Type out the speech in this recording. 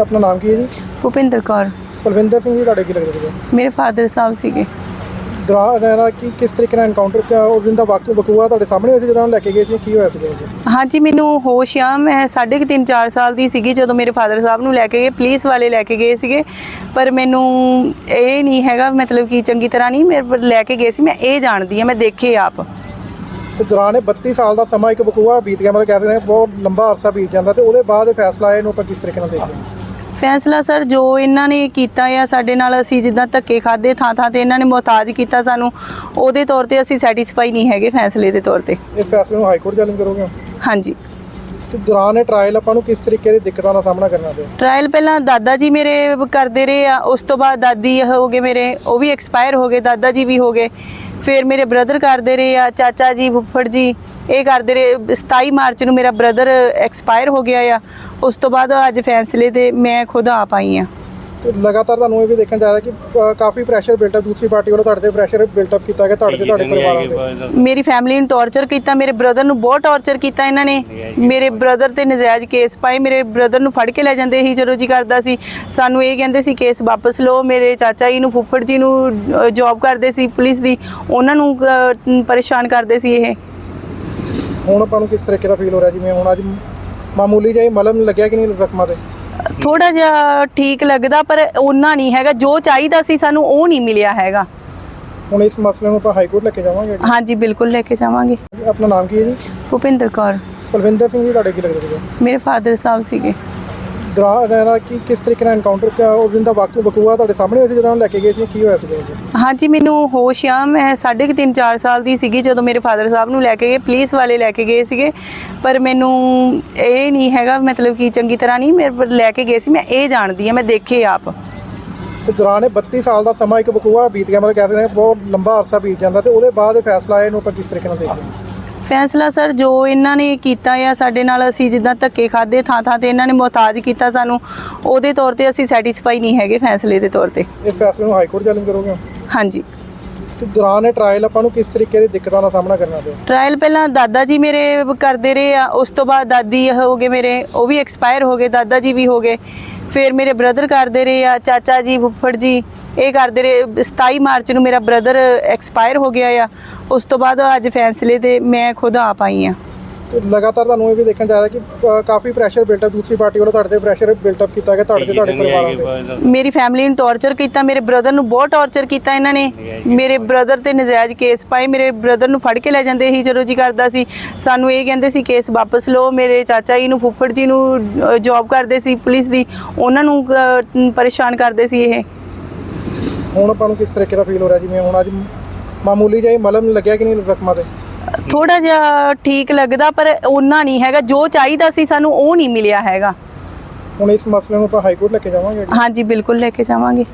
ਆਪਣਾ ਨਾਮ ਕੀ ਹੈ ਜੀ? ਭੁਪਿੰਦਰ ਕੌਰ। ਕੁਲਵਿੰਦਰ ਸਿੰਘ ਜੀ ਤੁਹਾਡੇ ਕੀ ਲੱਗਦੇ ਸੀਗੇ? ਮੇਰੇ ਫਾਦਰ ਸਾਹਿਬ ਸੀਗੇ। ਦੌਰਾਨ ਦਾ ਕੀ ਕਿਸ ਤਰੀਕੇ ਨਾਲ ਐਨਕਾਊਂਟਰ ਕਿਆ ਉਸ ਦਿਨ ਦਾ ਵਾਕਿਆ ਬਕੂਆ ਤੁਹਾਡੇ ਸਾਹਮਣੇ ਹੋਇਆ ਸੀ ਜਦੋਂ ਲੈ ਕੇ ਗਏ ਸੀ ਕੀ ਹੋਇਆ ਸੀ ਜੀ? ਹਾਂਜੀ ਮੈਨੂੰ ਹੋਸ਼ ਆ ਮੈਂ ਸਾਢੇ ਕੁ ਤਿੰਨ 4 ਸਾਲ ਦੀ ਸੀਗੀ ਜਦੋਂ ਮੇਰੇ ਫਾਦਰ ਸਾਹਿਬ ਨੂੰ ਲੈ ਕੇ ਗਏ ਪੁਲਿਸ ਵਾਲੇ ਲੈ ਕੇ ਗਏ ਸੀਗੇ। ਪਰ ਮੈਨੂੰ ਇਹ ਨਹੀਂ ਹੈਗਾ ਮਤਲਬ ਕਿ ਚੰਗੀ ਤਰ੍ਹਾਂ ਨਹੀਂ ਮੇਰੇ ਪਰ ਲੈ ਕੇ ਗਏ ਸੀ ਮੈਂ ਇਹ ਜਾਣਦੀ ਆ ਮੈਂ ਦੇਖੇ ਆਪ। ਤੇ ਦੌਰਾਨ ਇਹ 32 ਸਾਲ ਦਾ ਸਮਾਂ ਇੱਕ ਬਕੂਆ ਬੀਤ ਗਿਆ ਮਤਲਬ ਕਹਿ ਸਕਦੇ ਬਹੁਤ ਲੰਬਾ ਅਰਸਾ ਬੀਤ ਜਾਂਦਾ ਤੇ ਉਹਦੇ ਬਾਅਦ ਇਹ ਫੈਸਲਾ ਆਇਆ ਇਹਨੂੰ ਆਪਾਂ ਕਿਸ ਤਰੀਕੇ ਨਾਲ ਦੇਖਦੇ ਹਾਂ? ਫੈਸਲਾ ਸਰ ਜੋ ਇਹਨਾਂ ਨੇ ਕੀਤਾ ਆ ਸਾਡੇ ਨਾਲ ਅਸੀਂ ਜਿੱਦਾਂ ਧੱਕੇ ਖਾਦੇ ਥਾਂ ਥਾਂ ਤੇ ਇਹਨਾਂ ਨੇ ਮੁਹਤਾਜ ਕੀਤਾ ਸਾਨੂੰ ਉਹਦੇ ਤੌਰ ਤੇ ਅਸੀਂ ਸੈਟੀਸਫਾਈ ਨਹੀਂ ਹੈਗੇ ਫੈਸਲੇ ਦੇ ਤੌਰ ਤੇ। ਇਸ ਫੈਸਲੇ ਨੂੰ ਹਾਈ ਕੋਰਟ ਚੈਲੰਜ ਕਰੋਗੇ ਹਾਂਜੀ। ਤੇ ਦੌਰਾਨ ਟ੍ਰਾਇਲ ਆਪਾਂ ਨੂੰ ਕਿਸ ਤਰੀਕੇ ਦੀ ਦਿੱਕਤਾਂ ਦਾ ਸਾਹਮਣਾ ਕਰਨਾ ਪਿਆ? ਟ੍ਰਾਇਲ ਪਹਿਲਾਂ ਦਾਦਾ ਜੀ ਮੇਰੇ ਕਰਦੇ ਰਹੇ ਆ ਉਸ ਤੋਂ ਬਾਅਦ ਦਾਦੀ ਹੋ ਗਏ ਮੇਰੇ ਉਹ ਵੀ ਐਕਸਪਾਇਰ ਹੋ ਗਏ ਦਾਦਾ ਜੀ ਵੀ ਹੋ ਗਏ। ਫਿਰ ਮੇਰੇ ਬ੍ਰਦਰ ਕਰਦੇ ਰਹੇ ਆ ਚਾਚਾ ਜੀ ਫੁੱਫੜ ਜੀ ਇਹ ਕਰਦੇ ਰਹੇ। 27 ਮਾਰਚ ਨੂੰ ਮੇਰਾ ਬ੍ਰਦਰ ਐਕਸਪਾਇਰ ਹੋ ਗਿਆ ਆ। ਉਸ ਤੋਂ ਬਾਅਦ ਅੱਜ ਫੈਸਲੇ ਤੇ ਮੈਂ ਖੁਦ ਆਪ ਆਈ ਆ। ਲਗਾਤਾਰ ਤੁਹਾਨੂੰ ਇਹ ਵੀ ਦੇਖਣ ਜਾ ਰਿਹਾ ਕਿ ਕਾਫੀ ਪ੍ਰੈਸ਼ਰ ਬਿਲਟ ਅਪ ਦੂਸਰੀ ਪਾਰਟੀ ਵੱਲੋਂ ਤੁਹਾਡੇ ਤੇ ਪ੍ਰੈਸ਼ਰ ਬਿਲਟ ਅਪ ਕੀਤਾ ਗਿਆ ਤੁਹਾਡੇ ਤੇ ਤੁਹਾਡੇ ਪਰਿਵਾਰਾਂ ਤੇ। ਮੇਰੀ ਫੈਮਿਲੀ ਨੂੰ ਟੌਰਚਰ ਕੀਤਾ ਮੇਰੇ ਬ੍ਰਦਰ ਨੂੰ ਬਹੁਤ ਟੌਰਚਰ ਕੀਤਾ ਇਹਨਾਂ ਨੇ। ਮੇਰੇ ਬ੍ਰਦਰ ਤੇ ਨਜਾਇਜ਼ ਕੇਸ ਪਾਏ ਮੇਰੇ ਬ੍ਰਦਰ ਨੂੰ ਫੜ ਕੇ ਲੈ ਜਾਂਦੇ ਸੀ ਜਦੋਂ ਜੀ ਕਰਦਾ ਸੀ। ਸਾਨੂੰ ਇਹ ਕਹਿੰਦੇ ਸੀ ਕੇਸ ਵਾਪਸ ਲਓ। ਮੇਰੇ ਚਾਚਾ ਜੀ ਨੂੰ ਫੁੱਫੜ ਜੀ ਨੂੰ ਜੌਬ ਕਰਦੇ ਸੀ ਪੁਲਿਸ ਦੀ। ਉਹਨਾਂ ਨੂੰ ਪਰੇਸ਼ਾਨ ਕਰਦੇ ਸੀ ਇਹ। ਹੁਣ ਆਪਾਂ ਨੂੰ ਕਿਸ ਤਰੀਕੇ ਦਾ ਫੀਲ ਹੋ ਰਿਹਾ? ਜਿਵੇਂ ਹੁਣ ਅੱਜ ਮਾਮੂਲੀ ਜਿਹਾ ਹੀ ਮਲਮ ਲੱਗਿਆ ਕਿ ਨਹੀਂ ਜ਼ਖਮਾਂ ਤੇ? ਥੋੜਾ ਜਿਹਾ ਠੀਕ ਲੱਗਦਾ ਪਰ ਉਹਨਾਂ ਨਹੀਂ ਹੈਗਾ। ਜੋ ਚਾਹੀਦਾ ਸੀ ਸਾਨੂੰ ਉਹ ਨਹੀਂ ਮਿਲਿਆ ਹੈਗਾ। ਹੁਣ ਇਸ ਮਸਲੇ ਨੂੰ ਆਪਾਂ ਹਾਈ ਕੋਰਟ ਲੈ ਕੇ ਜਾਵਾਂਗੇ ਹਾਂਜੀ ਬਿਲਕੁਲ ਲੈ ਕੇ ਜਾਵਾਂਗੇ। ਆਪਣਾ ਨਾਮ ਕੀ ਹੈ ਜੀ? ਭੁਪਿੰਦਰ ਕੌਰ। ਕੁਲਵਿੰਦਰ ਸਿੰਘ ਜੀ ਤੁਹਾਡੇ ਕੀ ਲੱਗਦੇ ਸੀਗੇ? ਮੇਰੇ ਫਾਦਰ ਸਾਹਿਬ ਸੀਗੇ। ਦੌਰਾਨ ਦਾ ਕੀ ਕਿਸ ਤਰੀਕੇ ਨਾਲ ਐਨਕਾਊਂਟਰ ਕਿਆ ਉਸ ਦਿਨ ਦਾ ਵਾਕਿਆ ਬਕੂਆ ਤੁਹਾਡੇ ਸਾਹਮਣੇ ਹੋਇਆ ਸੀ ਜਦੋਂ ਲੈ ਕੇ ਗਏ ਸੀ ਕੀ ਹੋਇਆ ਸੀ ਹਾਂਜੀ ਮੈਨੂੰ ਹੋਸ਼ ਆ ਮੈਂ ਸਾਢੇ ਕੁ ਤਿੰਨ 4 ਸਾਲ ਦੀ ਸੀਗੀ ਜਦੋਂ ਮੇਰੇ ਫਾਦਰ ਸਾਹਿਬ ਨੂੰ ਲੈ ਕੇ ਗਏ ਪੁਲਿਸ ਵਾਲੇ ਲੈ ਕੇ ਗਏ ਸੀਗੇ ਪਰ ਮੈਨੂੰ ਇਹ ਨਹੀਂ ਹੈਗਾ ਮਤਲਬ ਕਿ ਚੰਗੀ ਤਰ੍ਹਾਂ ਨਹੀਂ ਮੇਰੇ ਪਰ ਲੈ ਕੇ ਗਏ ਸੀ ਮੈਂ ਇਹ ਜਾਣਦੀ ਆ ਮੈਂ ਦੇਖੇ ਆਪ। ਤੇ ਦੌਰਾਨ ਇਹ 32 ਸਾਲ ਦਾ ਸਮਾਂ ਇੱਕ ਬਕੂਆ ਬੀਤ ਗਿਆ ਮਤਲਬ ਕਹਿ ਸਕਦੇ ਹਾਂ ਬਹੁਤ ਲੰਬਾ ਅਰਸਾ ਬੀਤ ਜਾਂਦਾ ਤੇ ਉਹਦੇ ਬਾਅਦ ਇਹ ਫੈਸਲਾ ਆਇਆ ਇਹਨੂੰ ਆਪਾਂ ਕਿਸ ਤਰੀਕੇ ਨਾਲ ਦੇਖਦੇ ਹਾਂ? ਫੈਸਲਾ ਸਰ ਜੋ ਇਹਨਾਂ ਨੇ ਕੀਤਾ ਆ ਸਾਡੇ ਨਾਲ ਅਸੀਂ ਜਿੱਦਾਂ ਧੱਕੇ ਖਾਦੇ ਥਾਂ ਥਾਂ ਤੇ ਇਹਨਾਂ ਨੇ ਮੁਹਤਾਜ ਕੀਤਾ ਸਾਨੂੰ ਉਹਦੇ ਤੌਰ ਤੇ ਅਸੀਂ ਸੈਟੀਸਫਾਈ ਨਹੀਂ ਹੈਗੇ ਫੈਸਲੇ ਦੇ ਤੌਰ ਤੇ। ਇਸ ਫੈਸਲੇ ਨੂੰ ਹਾਈ ਕੋਰਟ ਚੈਲੰਜ ਕਰੋਗੇ? ਹਾਂਜੀ। ਤੇ ਦੌਰਾਨ ਇਹ ਟ੍ਰਾਇਲ ਆਪਾਂ ਨੂੰ ਕਿਸ ਤਰੀਕੇ ਦੀ ਦਿੱਕਤਾਂ ਦਾ ਸਾਹਮਣਾ ਕਰਨਾ ਪਿਆ? ਟ੍ਰਾਇਲ ਪਹਿਲਾਂ ਦਾਦਾ ਜੀ ਮੇਰੇ ਕਰਦੇ ਰਹੇ ਆ ਉਸ ਤੋਂ ਬਾਅਦ ਦਾਦੀ ਹੋ ਗਏ ਮੇਰੇ ਉਹ ਵੀ ਐਕਸਪਾਇਰ ਹੋ ਗਏ ਦਾਦਾ ਜੀ ਵੀ ਹੋ ਗਏ। ਫਿਰ ਮੇਰੇ ਬ੍ਰਦਰ ਕਰਦੇ ਰਹੇ ਆ ਚਾਚਾ ਜੀ ਫੁੱਫੜ ਜੀ ਇਹ ਕਰਦੇ ਰਹੇ। 27 ਮਾਰਚ ਨੂੰ ਮੇਰਾ ਬ੍ਰਦਰ ਐਕਸਪਾਇਰ ਹੋ ਗਿਆ ਆ। ਉਸ ਤੋਂ ਬਾਅਦ ਅੱਜ ਫੈਸਲੇ ਤੇ ਮੈਂ ਖੁਦ ਆਪ ਆਈ ਆ। ਲਗਾਤਾਰ ਤੁਹਾਨੂੰ ਇਹ ਵੀ ਦੇਖਣ ਜਾ ਰਿਹਾ ਕਿ ਕਾਫੀ ਪ੍ਰੈਸ਼ਰ ਬਿਲਟ ਅਪ ਦੂਸਰੀ ਪਾਰਟੀ ਵੱਲੋਂ ਤੁਹਾਡੇ ਤੇ ਪ੍ਰੈਸ਼ਰ ਬਿਲਟ ਅਪ ਕੀਤਾ ਗਿਆ ਤੁਹਾਡੇ ਤੇ ਤੁਹਾਡੇ ਪਰਿਵਾਰਾਂ ਤੇ। ਮੇਰੀ ਫੈਮਿਲੀ ਨੂੰ ਟੌਰਚਰ ਕੀਤਾ ਮੇਰੇ ਬ੍ਰਦਰ ਨੂੰ ਬਹੁਤ ਟੌਰਚਰ ਕੀਤਾ ਇਹਨਾਂ ਨੇ। ਮੇਰੇ ਬ੍ਰਦਰ ਤੇ ਨਜਾਇਜ਼ ਕੇਸ ਪਾਏ ਮੇਰੇ ਬ੍ਰਦਰ ਨੂੰ ਫੜ ਕੇ ਲੈ ਜਾਂਦੇ ਸੀ ਜਦੋਂ ਜੀ ਕਰਦਾ ਸੀ। ਸਾਨੂੰ ਇਹ ਕਹਿੰਦੇ ਸੀ ਕੇਸ ਵਾਪਸ ਲਓ। ਮੇਰੇ ਚਾਚਾ ਜੀ ਨੂੰ ਫੁੱਫੜ ਜੀ ਨੂੰ ਜੌਬ ਕਰਦੇ ਸੀ ਪੁਲਿਸ ਦੀ। ਉਹਨਾਂ ਨੂੰ ਪਰੇਸ਼ਾਨ ਕਰਦੇ ਸੀ ਇਹ। ਹੁਣ ਆਪਾਂ ਨੂੰ ਕਿਸ ਤਰੀਕੇ ਦਾ ਫੀਲ ਹੋ ਰਿਹਾ? ਜਿਵੇਂ ਹੁਣ ਅੱਜ ਮਾਮੂਲੀ ਜਿਹਾ ਮਲਮ ਲੱਗਿਆ ਕਿ ਨਹੀਂ ਜ਼ਖਮਾਂ ਤੇ? ਥੋੜਾ ਜਿਹਾ ਠੀਕ ਲੱਗਦਾ ਪਰ ਉਹਨਾਂ ਨਹੀਂ ਹੈਗਾ। ਜੋ ਚਾਹੀਦਾ ਸੀ ਸਾਨੂੰ ਉਹ ਨਹੀਂ ਮਿਲਿਆ ਹੈਗਾ। ਹੁਣ ਇਸ ਮਸਲੇ ਨੂੰ ਆਪਾਂ ਹਾਈ ਕੋਰਟ ਲੈ ਕੇ ਜਾਵਾਂਗੇ? ਹਾਂਜੀ ਬਿਲਕੁਲ ਲੈ ਕੇ ਜਾਵਾਂਗੇ।